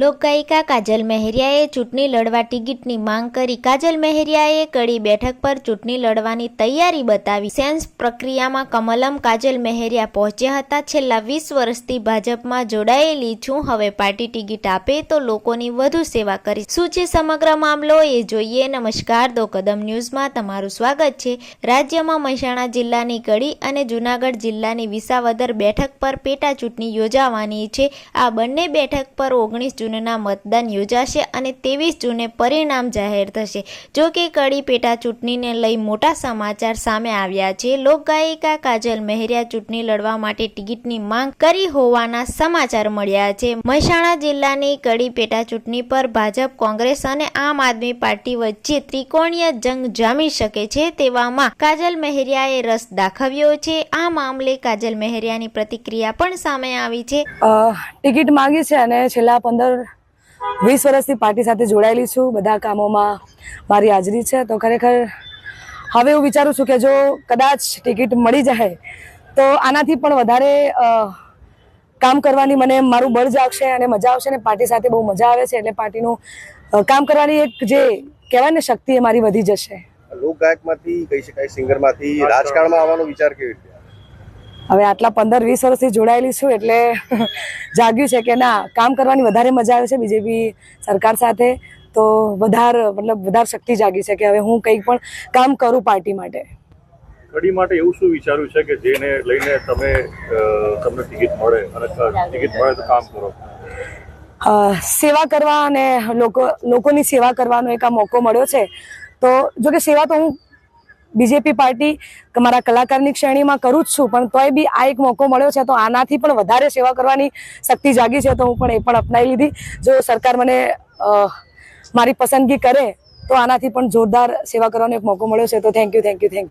લોકગાયિકા કાજલ મહેરિયાએ ચૂંટણી લડવા ટિકિટની માંગ કરી. કાજલ મહેરિયાએ કડી બેઠક પર ચૂંટણી લડવાની તૈયારી બતાવી. સેન્સ પ્રક્રિયામાં કમલમ કાજલ મહેરિયા પહોંચ્યા હતા. છેલ્લા વીસ વર્ષથી ભાજપમાં જોડાયેલી છું. હવે પાર્ટી ટિકિટ આપે તો લોકોની વધુ સેવા કરીશ શું છે સમગ્ર મામલો એ જોઈએ. નમસ્કાર. દો કદમ ન્યૂઝમાં તમારું સ્વાગત છે. રાજ્યમાં મહેસાણા જિલ્લાની કડી અને જૂનાગઢ જિલ્લાની વિસાવદર બેઠક પર પેટા ચૂંટણી યોજાવાની છે. આ બંને બેઠક પર ઓગણીસ જૂનના મતદાન યોજાશે અને ત્રેવીસ જૂને પરિણામ જાહેર થશે. જો કે કડી પેટા ચૂંટણીને લઈ મોટા સમાચાર સામે આવ્યા છે. લોકગાયિકા કાજલ મહેરિયા ચૂંટણી લડવા માટે ટિકિટની માંગ કરી હોવાના સમાચાર મળ્યા છે. મહેસાણા જિલ્લાની કડી પેટા ચૂંટણી પર ભાજપ, કોંગ્રેસ અને આમ આદમી પાર્ટી વચ્ચે ત્રિકોણીય જંગ જામી શકે છે તેવામાં કાજલ મહેરિયાએ રસ દાખવ્યો છે. આ મામલે કાજલ મહેરિયાની પ્રતિક્રિયા પણ સામે આવી છે. ટિકિટ માંગી છે અને છેલ્લા પંદર વીસ વર્ષથી પાર્ટી સાથે જોડાયેલી છું. બધા કામોમાં મારી હાજરી છે. તો ખરેખર હવે હું વિચારું છું કે જો કદાચ ટિકિટ મળી જાય, તો આનાથી પણ વધારે કામ કરવાની મને મારું બળ જાગશે અને મજા આવશે અને પાર્ટી સાથે બહુ મજા આવે છે એટલે પાર્ટીનું કામ કરવાની એક જે કહેવાય ને શક્તિ એ મારી વધી જશે. લોકગાયકમાંથી કહી શકાય, સિંગરમાંથી રાજકારણમાં આવવાનો વિચાર કેવી હવે આટલા પંદર વીસ વર્ષથી જોડાયેલી છું એટલે જાગ્યું છે કે ના કામ કરવાની વધારે મજા આવે છે બીજેપી સરકાર સાથે. તો વધારે મતલબ વધારે શક્તિ જાગી છે કે હવે હું કંઈક પણ કામ કરું પાર્ટી માટે. કડી માટે એવું શું વિચાર્યું છે કે જેને લઈને તમે તમને ટિકિટ મળે અને ટિકિટ મળે તો કામ કરો? સેવા કરવા અને લોકો લોકોની સેવા કરવાનો એક આ મોકો મળ્યો છે. તો જો કે સેવા તો હું બીજેપી પાર્ટી મારા કલાકારની શ્રેણીમાં કરું જ છું, પણ તોય બી આ એક મોકો મળ્યો છે, તો આનાથી પણ વધારે સેવા કરવાની શક્તિ જાગી છે, તો હું પણ એ પણ અપનાવી લીધી. જો સરકાર મને મારી પસંદગી કરે, તો આનાથી પણ જોરદાર સેવા કરવાનો એક મોકો મળ્યો છે, તો thank you thank you thank